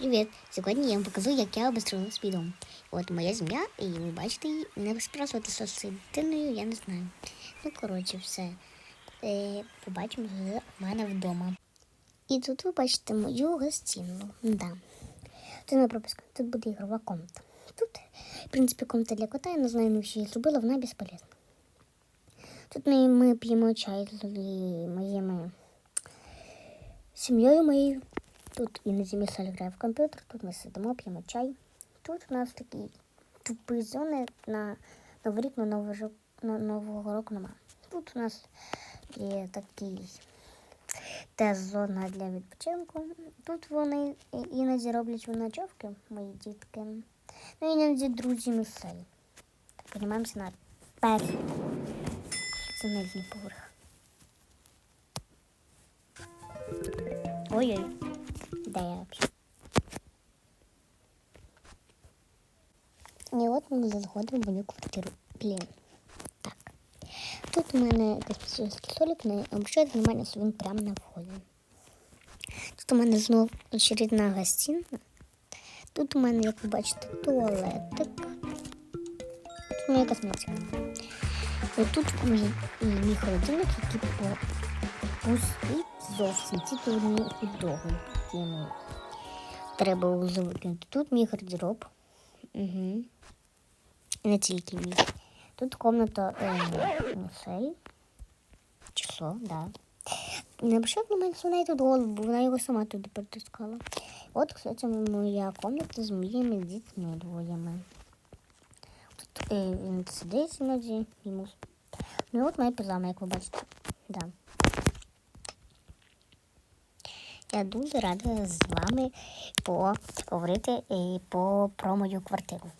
Привіт! Сьогодні я вам покажу, як я обустроїла свій дом. От моя земля, і ви бачите. Не спрашувати з дитиною, я не знаю. Ну, коротше, все. Е, побачимо з мене вдома. І тут ви бачите мою гостинну. Да. Тут не пропуска. Тут буде ігрова комната. Тут, в принципі, комната для кота, я не знаю, навіщо її зробила, вона безполезна. Тут ми, ми п'ємо чай з моїми сім'єю моєю. Тут іноді Місель грає в комп'ютер, тут ми сидимо, п'ємо чай. Тут у нас такі тупі зони на Новий рік, на Новий рок, на Нового року нема. Тут у нас є такий теж зона для відпочинку. Тут вони іноді роблять ночовки, мої дітки. Ну іноді друзі Місель. Так, піднімаємося на перший. Це нижній поверх. Ой-ой. Вообще? І от ми заходимо в мою квартиру. Блін. Так. Тут у мене космічний столик, не обращайте внимание, що він прямо на вході. Тут у мене знов очередна гостинна. Тут у мене, як ви бачите, туалетик. Тут моя косметика. І тут мій, і мій холодильник, який пустий зовсім. Тільки одні підлоги кинули. Треба викинути. Тут мій гардероб. Угу. Не тільки мій. Тут комната е, мусей. Число, да. Не обращав внимання, що вона тут голову, бо вона його сама туди притискала. От, кстати, моя комната з моїми дітьми двоєми. Тут е, він сидить іноді йому. Ну от моя піжама, як ви бачите. Да. Я дуже рада з вами поговорити і про мою квартиру.